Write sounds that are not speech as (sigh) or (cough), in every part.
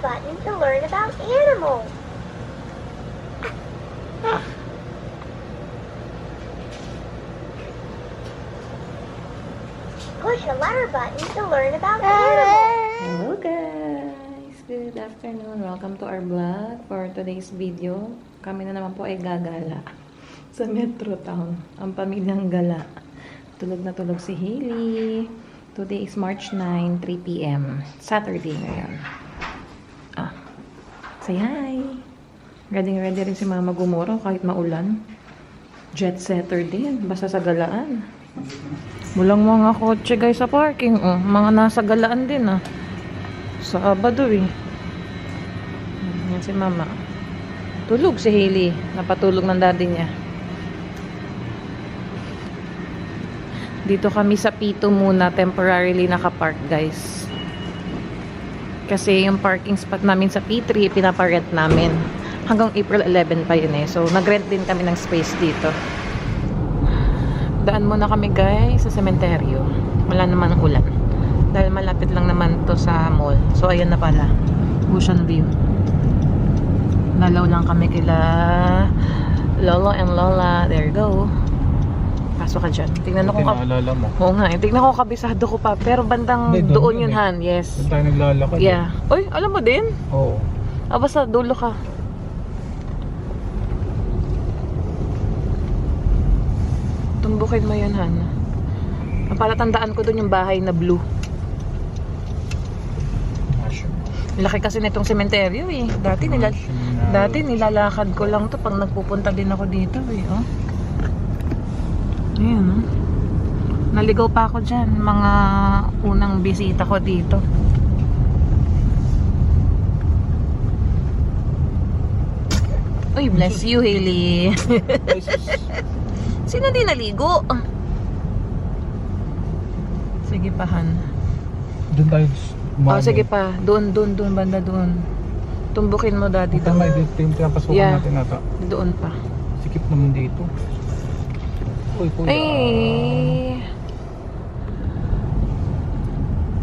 button to learn about animals. Push a letter button to learn about animals. Hello guys! Good afternoon. Welcome to our vlog for today's video. Kami na naman po ay gagala sa Metro Town. Ang pamilyang gala. Tulog na tulog si Hailey. Today is March 9, 3 p.m. Saturday ngayon. Ah. Say hi! Ready ready rin si Mama Gumoro kahit maulan. Jet setter din. Basta sa galaan. Walang mga kotse guys sa parking. Oh, mga nasa galaan din ah. Sabado eh. Yan si mama. Tulog si Hailey. Napatulog ng daddy niya. Dito kami sa Pito muna temporarily nakapark guys. Kasi yung parking spot namin sa P3 pinaparent namin. Hanggang April 11 pa yun eh. So nagrent din kami ng space dito. Daan muna kami guys sa sementeryo. Wala naman ulan. Dahil malapit lang naman to sa mall. So ayan na pala. Ocean view. Lalaw lang kami kila Lolo and Lola. There you go. Pasok ka dyan. Tingnan ako ka. Pinaalala mo. Oo nga. eh. Tingnan ko kabisado ko pa. Pero bandang Hindi, doon doon yun yun eh. Han. Yes. Doon tayo naglalakad. eh. Yeah. Uy, alam mo din? Oo. Ah, basta dulo ka. Tumbukin mo yun, Han. Ang palatandaan ko dun yung bahay na blue. National. Laki kasi nitong sementeryo eh. Dati nila dati nilalakad ko lang to pag nagpupunta din ako dito eh, oh. Ayun, oh. Naligaw pa ako dyan, mga unang bisita ko dito. Uy, bless you, Hailey. (laughs) Sino di naligo? Sige pa, Han. Doon tayo Oh, sige pa. Doon, doon, doon, banda doon. Tumbukin mo, daddy. Doon. may dito yung pinapasukan Yeah. natin nata. Doon pa. Sikip naman dito. Uy, kuya. Ay!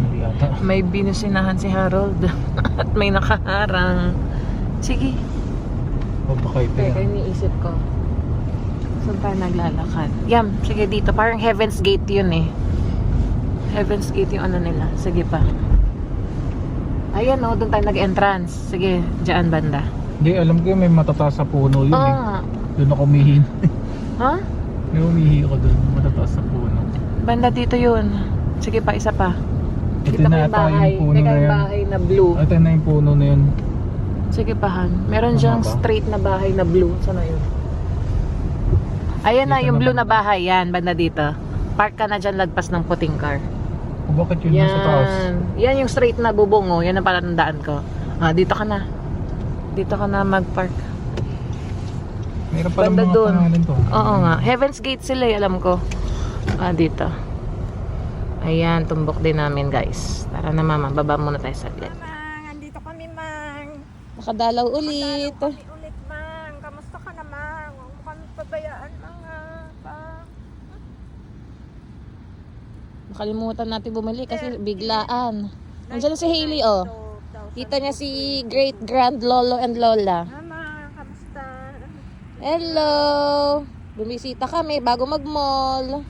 Mali ata. May binusinahan si Harold. (laughs) At may nakaharang. Sige. O baka ito Teka, iniisip ko. Saan tayo naglalakad? Yan, sige dito. Parang Heaven's Gate yun eh. Heaven's Gate yung ano nila. Sige pa. Ayan o, doon tayo nag-entrance. Sige, dyan banda. Hindi, alam ko yun, may matataas sa puno yun Oo eh. nga. Doon ako umihi. Ha? May umihi ako doon. Matataas sa puno. Banda dito yun. Sige pa, isa pa. Ito Kita ko na yung ata bahay. yung puno Teka, na yung bahay na blue. Ito na yung puno na yun. Sige pa, Han. Meron Tama diyang ba? straight na bahay na blue. Sana yun? Ayan na, Dito yung na blue na banda. bahay. Yan, banda dito. Park ka na dyan, lagpas ng puting car. O bakit yun nasa taas? Yan. Yan yung straight na bubong, oh. Yan ang palatandaan ko. Ah, dito ka na. Dito ka na mag-park. Mayroon pala Banda mga doon. pangalan to. Oo nga. Heaven's Gate sila, eh, alam ko. Ah, dito. Ayan, tumbok din namin, guys. Tara na, mama. Baba muna tayo saglit. Mang, andito kami, Mang. Nakadalaw ulit. Dalaw kami ulit, Mang. Kamusta ka na, Mang? Huwag mo kami pabayaan, mga pa. Nakalimutan natin bumili kasi biglaan. Nandiyan na si Hailey, oh. Kita niya si Great Grand Lolo and Lola. Hello! Bumisita kami bago mag-mall.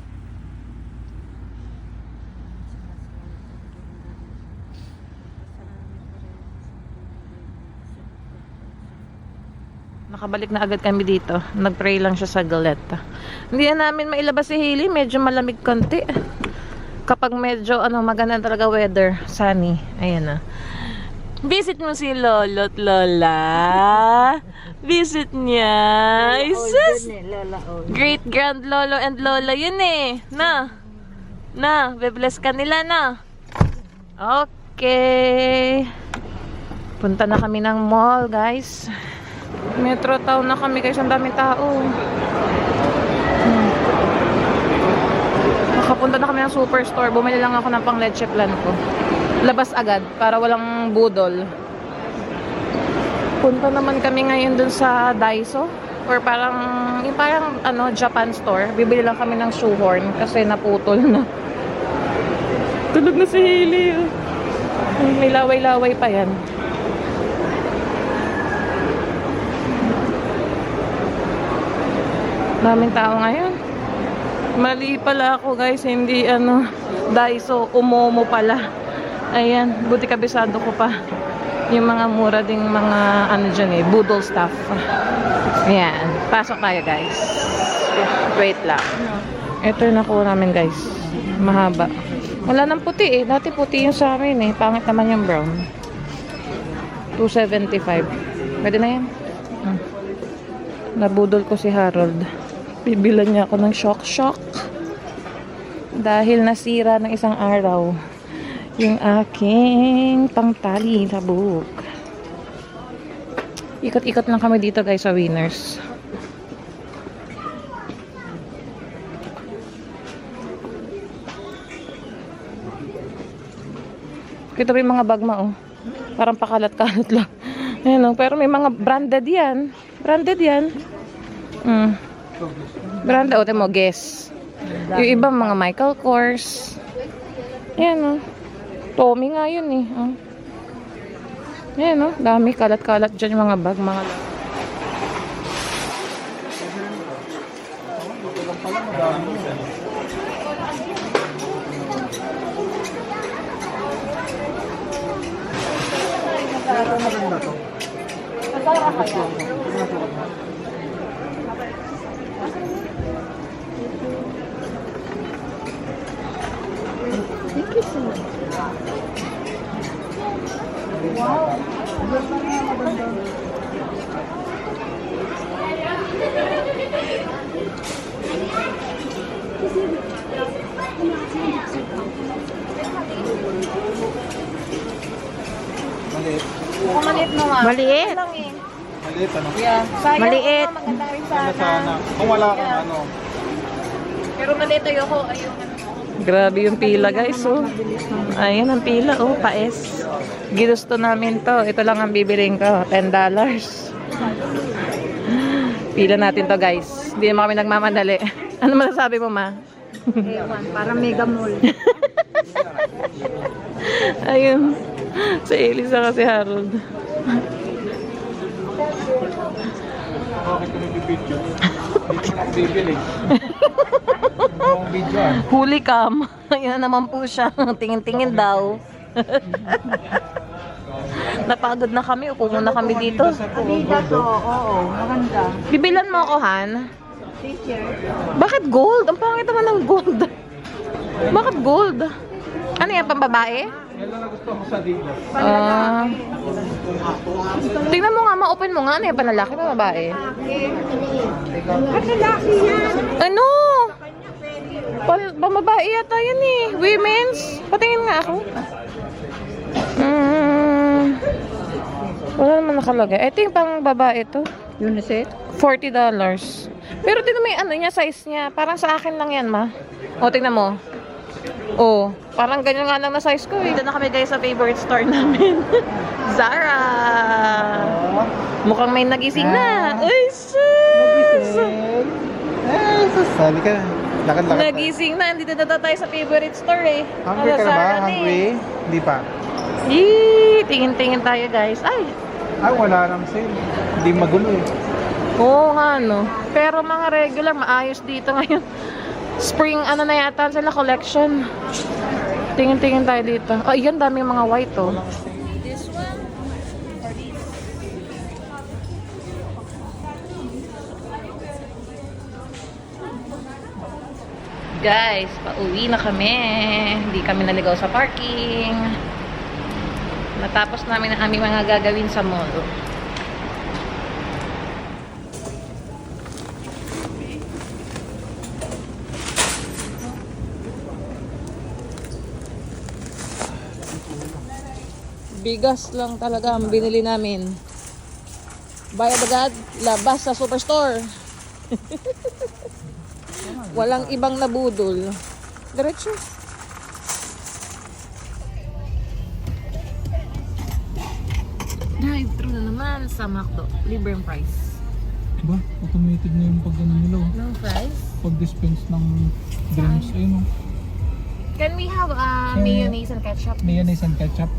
Nakabalik na agad kami dito. Nag-pray lang siya sa galeta. Hindi na namin mailabas si Hailey. Medyo malamig konti. Kapag medyo ano, maganda talaga weather. Sunny. Ayan na. Visit mo si Lolo at Lola. Visit niya. Isus! Lola. Great Grand Lolo and Lola yun eh. Na. Na, bebless ka nila na. Okay. Punta na kami ng mall, guys. Metro town na kami guys. Ang daming tao. Hmm. Nakapunta na kami ng superstore. Bumili lang ako ng pang leche plan ko labas agad para walang budol. Punta naman kami ngayon dun sa Daiso or parang yung parang ano Japan store. Bibili lang kami ng shoehorn kasi naputol na. (laughs) Tulog na si Hailey. Oh. May laway-laway pa yan. Daming tao ngayon. Mali pala ako guys, hindi ano, Daiso, umomo pala. Ayan, buti kabisado ko pa. Yung mga mura ding mga ano dyan eh, budol stuff. Ayan, pasok tayo guys. Wait lang. Ito yung nakuha namin guys. Mahaba. Wala nang puti eh. Dati puti yung sa amin eh. Pangit naman yung brown. 275. Pwede na yan. Hmm. Nabudol ko si Harold. Bibilan niya ako ng shock-shock. Dahil nasira ng isang araw yung aking pangtali sa buhok. Ikot-ikot lang kami dito guys sa Winners. Kita yung mga bagma oh. Parang pakalat-kalat lang. (laughs) Ayan oh. Pero may mga branded yan. Branded yan. Mm. Branded. O, mo, guess. Yung ibang mga Michael Kors. Ayan oh. Tommy nga yun eh. Oh. Ayan oh. Dami kalat-kalat dyan yung mga bag. Mga Maliit. Maliit mo nga. Maliit. Lang eh. Maliit ano? Yeah. Sayang Maliit. Maganda rin Ano sana. sana? Kung wala kang ano. Pero maliit ayoko. Ayoko. Grabe yung pila guys oh. Ayan ang pila oh. Paes. Ginusto namin to. Ito lang ang bibiling ko. $10. (laughs) Pila natin to guys. Hindi naman kami nagmamadali. (laughs) Ano masasabi mo ma? Ewan. Parang mega mall. (laughs) Ayun. Sa Elisa kasi Harold. Bakit ko nag-video? Hindi ko lang bibili. Ang video ah. Huli cam. (laughs) Ayun na naman po siya. Tingin-tingin daw. (laughs) Napagod na kami. Upo muna kami dito. Adidas to. Oo. Maganda. Bibilan mo ako, Han? T-shirt. Bakit gold? Ang pangit naman ng gold. (laughs) Bakit gold? Ano yan, pambabae? Yan lang gusto ko sa Adidas. Ah. tingnan mo nga, ma-open mo nga. Ano yan, panlalaki pa babae? Ba't lalaki yan? Ano? Pan pambabae yata yan eh. Women's. Patingin nga ako. Mm. Wala naman nakalagay. Ito yung pang babae to. Unisex? $40. Pero tingnan mo yung ano niya, size niya. Parang sa akin lang yan, ma. O, tingnan mo. Oh, parang ganyan nga lang na size ko eh. Dito na kami guys sa favorite store namin. (laughs) Zara! Mukhang may nagising na. Uy, sus! Eh, sasali ka. Lakad-lakad. Nagising na. Andito na tayo sa favorite store eh. Hungry ka na ba? Hungry? eh. Hindi pa. Yee! Tingin-tingin tayo guys. Ay! Ay, wala nang sale. Hindi magulo eh. Oo nga no. Pero mga regular, maayos dito (laughs) ngayon. Spring, ano na yata sila, collection. Tingin-tingin tayo dito. Oh, yan, dami mga white oh. Guys, pauwi na kami. Hindi kami naligaw sa parking. Natapos namin ang aming mga gagawin sa mall. Bigas lang talaga ang binili namin. Bayad agad, labas sa superstore. (laughs) Walang ibang nabudol. Diretso. Drive-thru na naman sa McDo. Libreng price. Ba, automated na yung pag ano nila. oh. No price? Pag-dispense ng drinks. Ayun oh. Can we have uh, mayonnaise and ketchup? Mayonnaise and ketchup.